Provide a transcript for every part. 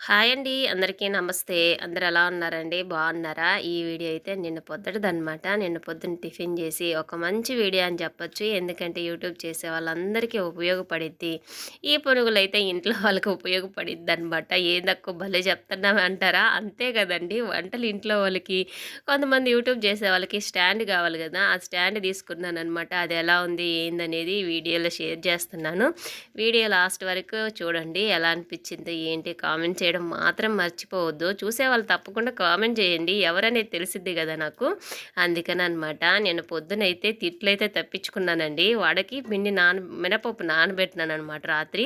Hi అండి. అందరికీ నమస్తే. అందరు ఎలా ఉన్నారండి? బాగున్నారా? ఈ వీడియో అయితే నిన్న పొద్దుటదనమాట నిన్న పొద్దున్న టిఫిన్ చేసి ఒక మంచి వీడియో అని చెప్పొచ్చు. ఎందుకంటే యూట్యూబ్ చేసే వాళ్ళందరికీ ఉపయోగపడిద్ది. ఈ పునుగులు అయితే ఇంట్లో వాళ్ళకి ఉపయోగపడిద్ది అనమాట ఏదక్కువ భలే చెప్తున్నాం అంటారా అంతే కదండి. వంటలు ఇంట్లో వాళ్ళకి కొంతమంది యూట్యూబ్ చేసే వాళ్ళకి స్టాండ్ కావాలి కదా. ఆ స్టాండ్ తీసుకున్నాను అనమాట అది ఎలా ఉంది? ఏందనేది వీడియోలో షేర్ చేస్తున్నాను. వీడియో లాస్ట్ వరకు చూడండి. ఎలా అనిపించింది? ఏంటి? కామెంట్ చేయడం మాత్రం మర్చిపోవద్దు. చూసే వాళ్ళు తప్పకుండా కామెంట్ చేయండి. ఎవరనేది తెలిసిద్ది కదా నాకు. అందుకని అనమాట నేను పొద్దునైతే తిట్లయితే తప్పించుకున్నానండి. వాడకి పిండి నాన మినపప్పు నానబెట్టినాను అనమాట రాత్రి.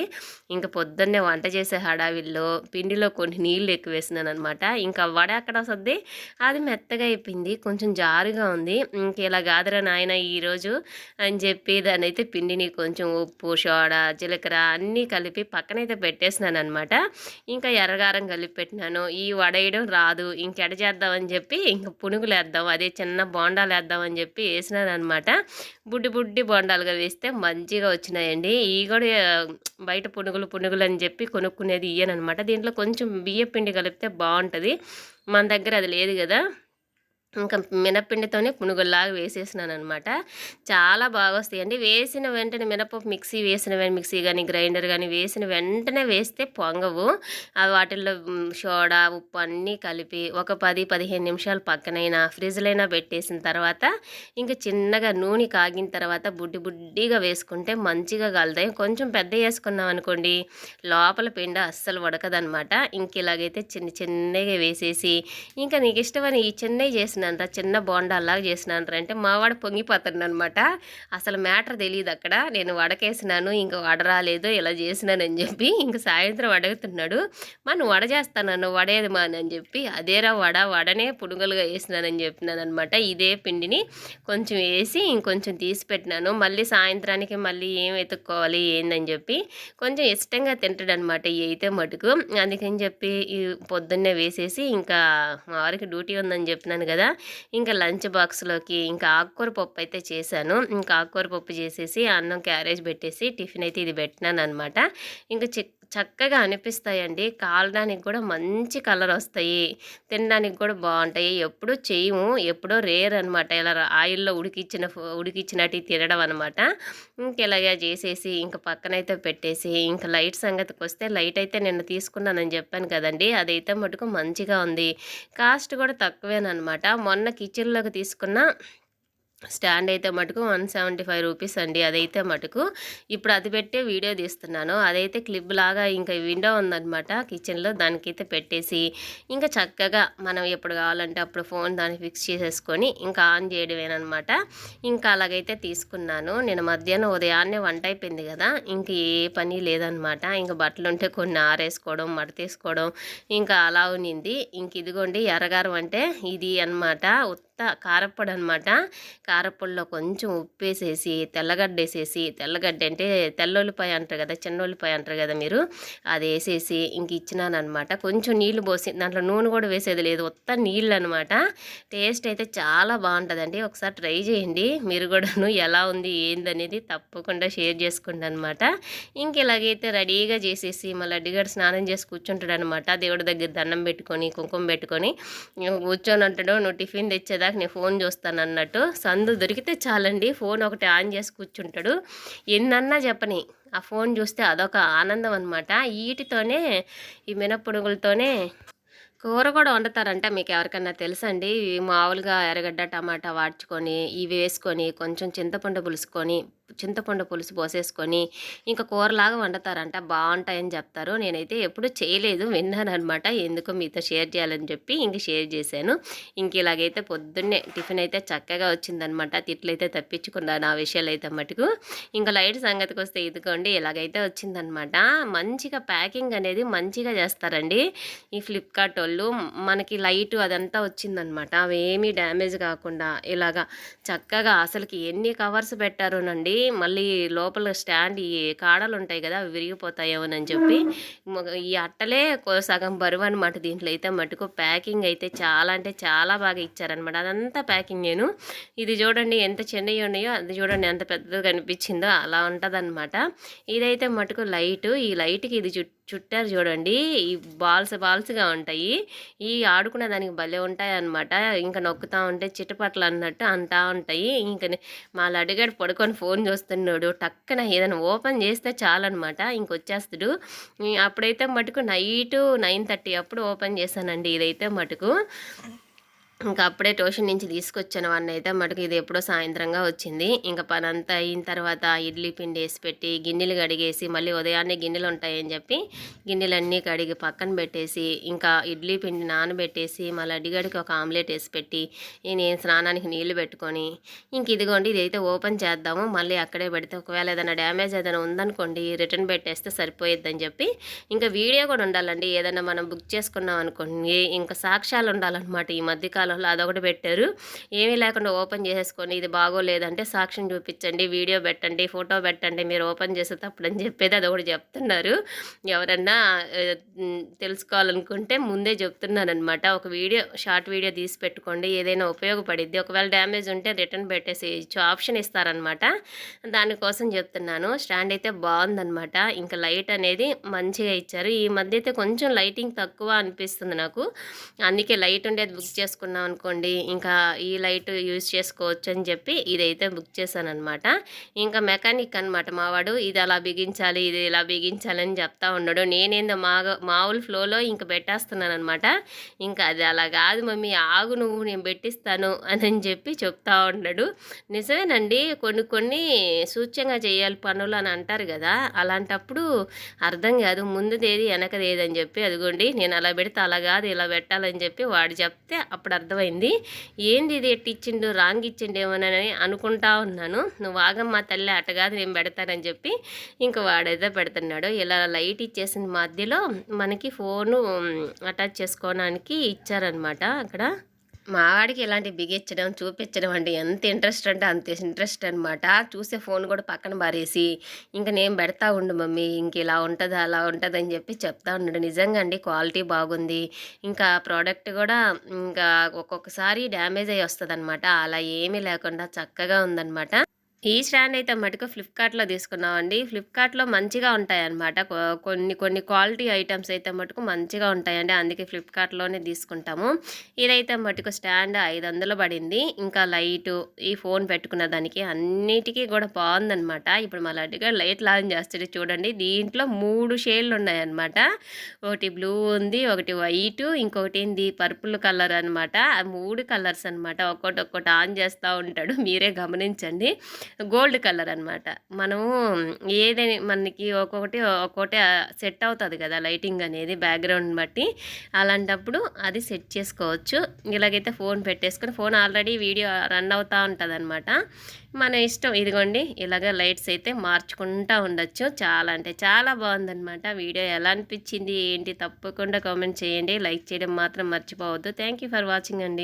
ఇంకా పొద్దున్నే వంట చేసే హడావిల్లో పిండిలో కొన్ని నీళ్ళు ఎక్కువ వేసినాను అనమాట ఇంకా వడ అక్కడ వస్తుంది? అది మెత్తగా అయిపోయింది. కొంచెం జారుగా ఉంది. ఇంక ఇలా కాదురా నాయన ఈరోజు అని చెప్పి దాని అయితే పిండిని కొంచెం ఉప్పు సోడా జీలకర్ర అన్నీ కలిపి పక్కనైతే పెట్టేసినాను అనమాట ఇంకా ఎర్ర ఎర్రగారం కలిపి పెట్టినాను ఈ వడేయడం రాదు. ఇంకెడ చేద్దామని చెప్పి ఇంక పునుగులు వేద్దాం అదే చిన్న బోండాలు వేద్దామని చెప్పి వేసినాను అనమాట బుడ్డి బుడ్డి బోండాలుగా వేస్తే మంచిగా వచ్చినాయండి. ఈ కూడా బయట పునుగులు పునుగులు అని చెప్పి కొనుక్కునేది ఇయ్యనమాట దీంట్లో కొంచెం బియ్య పిండి కలిపితే బాగుంటుంది. మన దగ్గర అది లేదు కదా. ఇంకా మినపిండితోనే పునుగుల్లాగా వేసేసినాను అనమాట చాలా బాగా వస్తాయండి వేసిన వెంటనే మినపప్పు మిక్సీ వేసిన మిక్సీ కానీ గ్రైండర్ కానీ వేసిన వెంటనే వేస్తే పొంగవు. అవి వాటిల్లో సోడా ఉప్పు అన్నీ కలిపి ఒక పది పదిహేను నిమిషాలు పక్కనైనా ఫ్రిడ్జ్లైనా పెట్టేసిన తర్వాత ఇంకా చిన్నగా నూనె కాగిన తర్వాత బుడ్డి బుడ్డిగా వేసుకుంటే మంచిగా కలుతాయి. కొంచెం పెద్ద వేసుకున్నాం అనుకోండి లోపల పిండి అస్సలు ఉడకదనమాట ఇంక ఇలాగైతే చిన్న చిన్నగా వేసేసి ఇంకా నీకు ఇష్టమని ఈ చిన్నవి చేసిన చేసినానరా చిన్న బోండాలాగా చేసినానరా అంటే మావాడు పొంగిపోతాడు అనమాట అసలు మ్యాటర్ తెలియదు అక్కడ. నేను వడకేసినాను ఇంకా వడ రాలేదు ఇలా చేసినానని చెప్పి ఇంక సాయంత్రం అడుగుతున్నాడు. మా నువ్వు వడ చేస్తాను? వడేది మా అని చెప్పి అదేరా వడ వడనే పునుగులుగా వేసినానని చెప్పినాను అనమాట ఇదే పిండిని కొంచెం వేసి ఇంకొంచెం తీసి పెట్టినాను. మళ్ళీ సాయంత్రానికి మళ్ళీ ఏం వెతుక్కోవాలి ఏందని చెప్పి కొంచెం ఇష్టంగా తింటాడు అనమాట ఇవి అయితే మటుకు. అందుకని చెప్పి పొద్దున్నే వేసేసి ఇంకా మా వారికి డ్యూటీ ఉందని చెప్పినాను కదా ఇంకా లంచ్ బాక్స్లోకి ఇంకా ఆకుకూర పప్పు అయితే చేశాను. ఇంకా ఆకుకూర పప్పు చేసేసి అన్నం క్యారేజ్ పెట్టేసి టిఫిన్ అయితే ఇది పెట్టినాను అనమాట ఇంకా చక్కగా అనిపిస్తాయండి. కాలడానికి కూడా మంచి కలర్ వస్తాయి తినడానికి కూడా బాగుంటాయి ఎప్పుడూ చేయము. ఎప్పుడో రేర్ అనమాట ఇలా ఆయిల్లో ఉడికిచ్చిన ఉడికిచ్చినట్టు తినడం అనమాట ఇంక ఇలాగా చేసేసి ఇంక పక్కనైతే పెట్టేసి ఇంకా లైట్ సంగతికి వస్తే లైట్ అయితే నిన్న తీసుకున్నానని చెప్పాను కదండి. అదైతే మటుకు మంచిగా ఉంది. కాస్ట్ కూడా తక్కువేనమాట మొన్న కిచెన్లోకి తీసుకున్న స్టాండ్ అయితే మటుకు వన్ సెవెంటీ ఫైవ్ రూపీస్ అండి. అదైతే మటుకు ఇప్పుడు అది పెట్టే వీడియో తీస్తున్నాను. అదైతే క్లిప్ లాగా ఇంకా విండో ఉందనమాట కిచెన్లో దానికైతే పెట్టేసి ఇంకా చక్కగా మనం ఎప్పుడు కావాలంటే అప్పుడు ఫోన్ దాన్ని ఫిక్స్ చేసేసుకొని ఇంకా ఆన్ చేయడమేనమాట ఇంకా అలాగైతే తీసుకున్నాను. నేను మధ్యాహ్నం ఉదయాన్నే వంట అయిపోయింది కదా ఇంక ఏ పని లేదనమాట ఇంకా బట్టలు ఉంటే కొన్ని ఆరేసుకోవడం మడతేసుకోవడం ఇంకా అలా ఉన్నింది. ఇంక ఇదిగోండి ఎర్రగారం అంటే ఇది అనమాట కొత్త కారప్పొడి అనమాట కారప్పొడిలో కొంచెం ఉప్పు వేసేసి తెల్లగడ్డ వేసేసి తెల్లగడ్డ అంటే తెల్లొల్లిపాయ అంటారు కదా చిన్నొల్లిపాయ అంటారు కదా మీరు అది వేసేసి ఇంక ఇచ్చినానమాట కొంచెం నీళ్ళు పోసి దాంట్లో నూనె కూడా వేసేది లేదు ఉత్త నీళ్ళు అనమాట టేస్ట్ అయితే చాలా బాగుంటుందండి. ఒకసారి ట్రై చేయండి. మీరు కూడాను ఎలా ఉంది ఏందనేది తప్పకుండా షేర్ చేసుకోండి అనమాట ఇంక ఇలాగైతే రెడీగా చేసేసి మళ్ళీ అడ్డిగాడు స్నానం చేసి కూర్చుంటాడు అనమాట దేవుడి దగ్గర దండం పెట్టుకొని కుంకుమ పెట్టుకొని కూర్చొని ఉంటాడు నువ్వు టిఫిన్ తెచ్చేదా? వచ్చేదాకా నేను ఫోన్ చూస్తాను అన్నట్టు సందు దొరికితే చాలండి. ఫోన్ ఒకటి ఆన్ చేసి కూర్చుంటాడు. ఎన్నన్నా చెప్పని. ఆ ఫోన్ చూస్తే అదొక ఆనందం అనమాట వీటితోనే ఈ మినప్పుడుగులతోనే కూర కూడా వండుతారంట మీకు ఎవరికన్నా తెలుసండి? మామూలుగా ఎర్రగడ్డ టమాటా వాడ్చుకొని ఇవి వేసుకొని కొంచెం చింతపండు పులుసుకొని చింతపండు పులుసు పోసేసుకొని ఇంకా కూరలాగా వండుతారంట బాగుంటాయని చెప్తారు. నేనైతే ఎప్పుడు చేయలేదు విన్నాను అనమాట ఎందుకో మీతో షేర్ చేయాలని చెప్పి ఇంక షేర్ చేశాను. ఇంక ఇలాగైతే పొద్దున్నే టిఫిన్ అయితే చక్కగా వచ్చిందనమాట తిట్లయితే తప్పించుకున్నాను ఆ విషయాలు అయితే మటుకు. ఇంకా లైట్ సంగతికి వస్తే ఇదిగోండి ఇలాగైతే వచ్చిందనమాట మంచిగా ప్యాకింగ్ అనేది మంచిగా చేస్తారండి. ఈ ఫ్లిప్కార్ట్ వాళ్ళు మనకి లైట్ అదంతా వచ్చిందనమాట అవేమీ డ్యామేజ్ కాకుండా ఇలాగా చక్కగా అసలుకి ఎన్ని కవర్స్ పెట్టారోనండి. మళ్ళీ లోపల స్టాండ్ ఈ కాడలు ఉంటాయి కదా అవి విరిగిపోతాయేమోనని చెప్పి ఈ అట్టలే సగం బరువు అనమాట దీంట్లో. అయితే మటుకు ప్యాకింగ్ అయితే చాలా అంటే చాలా బాగా ఇచ్చారనమాట అదంతా ప్యాకింగ్ నేను. ఇది చూడండి ఎంత చిన్నవి ఉన్నాయో అది చూడండి ఎంత పెద్దగా కనిపించిందో అలా ఉంటుంది ఇదైతే మటుకు లైట్. ఈ లైట్కి ఇది చుట్టూ చుట్టారు చూడండి. ఈ బాల్స్ బాల్స్గా ఉంటాయి. ఈ ఆడుకునే దానికి భలే ఉంటాయి అనమాట ఇంకా నొక్కుతూ ఉంటే చిటపట్లు అన్నట్టు అంటా ఉంటాయి. ఇంకా మా లడ్డుగాడు పడుకొని ఫోన్ చూస్తున్నాడు. టక్కన ఏదైనా ఓపెన్ చేస్తే చాలన్నమాట. ఇంకొచ్చేస్తాడు అప్పుడైతే మటుకు నైట్ నైన్ థర్టీ అప్పుడు ఓపెన్ చేశానండి ఇదైతే మటుకు. ఇంకా అప్పుడే ట్యూషన్ నుంచి తీసుకొచ్చిన వాడిని అయితే మటుకు ఇది ఎప్పుడో సాయంత్రంగా వచ్చింది. ఇంకా పని అంతా అయిన తర్వాత ఇడ్లీ పిండి వేసి పెట్టి గిన్నెలు కడిగేసి మళ్ళీ ఉదయాన్నే గిన్నెలు ఉంటాయని చెప్పి గిన్నెలన్నీ కడిగి పక్కన పెట్టేసి ఇంకా ఇడ్లీ పిండి నానబెట్టేసి మళ్ళీ అడిగడికి ఒక ఆమ్లెట్ వేసి పెట్టి నేను స్నానానికి నీళ్ళు పెట్టుకొని ఇంక ఇదిగోండి ఇదైతే ఓపెన్ చేద్దాము. మళ్ళీ అక్కడే పెడితే ఒకవేళ ఏదైనా డ్యామేజ్ ఏదైనా ఉందనుకోండి రిటర్న్ పెట్టేస్తే సరిపోయిద్దని చెప్పి ఇంకా వీడియో కూడా ఉండాలండి. ఏదైనా మనం బుక్ చేసుకున్నాం అనుకోండి ఇంకా సాక్ష్యాలు ఉండాలన్నమాట ఈ మధ్యకాలం ఛానల్లో అదొకటి పెట్టారు. ఏమీ లేకుండా ఓపెన్ చేసేసుకొని ఇది బాగోలేదంటే సాక్ష్యం చూపించండి వీడియో పెట్టండి ఫోటో పెట్టండి మీరు ఓపెన్ చేసే అని చెప్పేది అది ఒకటి చెప్తున్నారు. ఎవరన్నా తెలుసుకోవాలనుకుంటే ముందే చెప్తున్నారనమాట. ఒక వీడియో షార్ట్ వీడియో తీసి పెట్టుకోండి ఏదైనా ఉపయోగపడిద్ది. ఒకవేళ డ్యామేజ్ ఉంటే రిటర్న్ పెట్టేసి ఆప్షన్ ఇస్తారనమాట. దానికోసం చెప్తున్నాను. స్టాండ్ అయితే బాగుందనమాట. ఇంకా లైట్ అనేది మంచిగా ఇచ్చారు. ఈ మధ్య అయితే కొంచెం లైటింగ్ తక్కువ అనిపిస్తుంది నాకు. అందుకే లైట్ ఉండేది బుక్ చేసుకున్నాం అనుకోండి ఇంకా ఈ లైట్ యూజ్ చేసుకోవచ్చు అని చెప్పి ఇదైతే బుక్ చేశాను అనమాట ఇంకా మెకానిక్ అనమాట మావాడు ఇది అలా బిగించాలి ఇది ఇలా బిగించాలి అని చెప్తా ఉన్నాడు. నేనేందో మా మామూలు ఫ్లోలో ఇంకా పెట్టేస్తున్నాను అనమాట ఇంకా అది అలా కాదు మమ్మీ ఆగు నువ్వు నేను పెట్టిస్తాను అని చెప్పి చెప్తా ఉన్నాడు. నిజమేనండి కొన్ని కొన్ని సూచ్యంగా చేయాలి పనులు అని అంటారు కదా అలాంటప్పుడు అర్థం కాదు ముందుదేది వెనకదేది అని చెప్పి అదిగోండి నేను అలా పెడితే అలా కాదు ఇలా పెట్టాలని చెప్పి వాడు చెప్తే అప్పుడు అర్థమైంది. ఏంది ఇది ఎట్టిచ్చిండు రాంగ్ ఇచ్చిండేమోనని అనుకుంటా ఉన్నాను. నువ్వు ఆగమ్మా తల్లి అటగాదు నేను పెడతానని చెప్పి ఇంకా వాడేదో పెడుతున్నాడు. ఇలా లైట్ ఇచ్చేసిన మధ్యలో మనకి ఫోను అటాచ్ చేసుకోవడానికి ఇచ్చారనమాట అక్కడ. మావాడికి ఇలాంటి బిగించడం చూపించడం అంటే ఎంత ఇంట్రెస్ట్ అంటే అంత ఇంట్రెస్ట్ అనమాట చూసే ఫోన్ కూడా పక్కన బారేసి ఇంకా నేను పెడతా ఉండు మమ్మీ ఇంక ఇలా ఉంటుంది అలా ఉంటుంది అని చెప్పి చెప్తా ఉన్నాడు. నిజంగా అండి క్వాలిటీ బాగుంది. ఇంకా ప్రోడక్ట్ కూడా ఇంకా ఒక్కొక్కసారి డ్యామేజ్ అయ్యి వస్తుంది అనమాట అలా ఏమీ లేకుండా చక్కగా ఉందన్నమాట. ఈ స్టాండ్ అయితే మటుకు ఫ్లిప్కార్ట్లో తీసుకున్నామండి. ఫ్లిప్కార్ట్లో మంచిగా ఉంటాయన్నమాట. కొన్ని కొన్ని క్వాలిటీ ఐటమ్స్ అయితే మటుకు మంచిగా ఉంటాయండి. అందుకే ఫ్లిప్కార్ట్లోనే తీసుకుంటాము. ఇదైతే మటుకు స్టాండ్ ఐదు వందలు పడింది. ఇంకా లైటు ఈ ఫోన్ పెట్టుకున్న దానికి అన్నిటికీ కూడా బాగుందనమాట ఇప్పుడు మా లడ్డుగా లైట్ లాంచ్ చేస్తుంది చూడండి. దీంట్లో మూడు షేడ్లు ఉన్నాయన్నమాట. ఒకటి బ్లూ ఉంది ఒకటి వైట్ ఇంకొకటి ఏంది? పర్పుల్ కలర్ అనమాట మూడు కలర్స్ అనమాట ఒక్కొక్కటి ఒక్కటి ఆన్ చేస్తూ ఉంటాడు. మీరే గమనించండి. గోల్డ్ కలర్ అనమాట మనము ఏదైనా మనకి ఒక్కొక్కటి ఒక్కొక్కటి సెట్ అవుతుంది కదా లైటింగ్ అనేది బ్యాక్గ్రౌండ్ బట్టి. అలాంటప్పుడు అది సెట్ చేసుకోవచ్చు. ఇలాగైతే ఫోన్ పెట్టేసుకొని ఫోన్ ఆల్రెడీ వీడియో రన్ అవుతూ ఉంటుంది అనమాట మన ఇష్టం ఇదిగోండి ఇలాగ లైట్స్ అయితే మార్చుకుంటూ ఉండొచ్చు. చాలా అంటే చాలా బాగుందనమాట వీడియో. ఎలా అనిపించింది ఏంటి తప్పకుండా కామెంట్ చేయండి. లైక్ చేయడం మాత్రం మర్చిపోవద్దు. థ్యాంక్ ఫర్ వాచింగ్ అండి.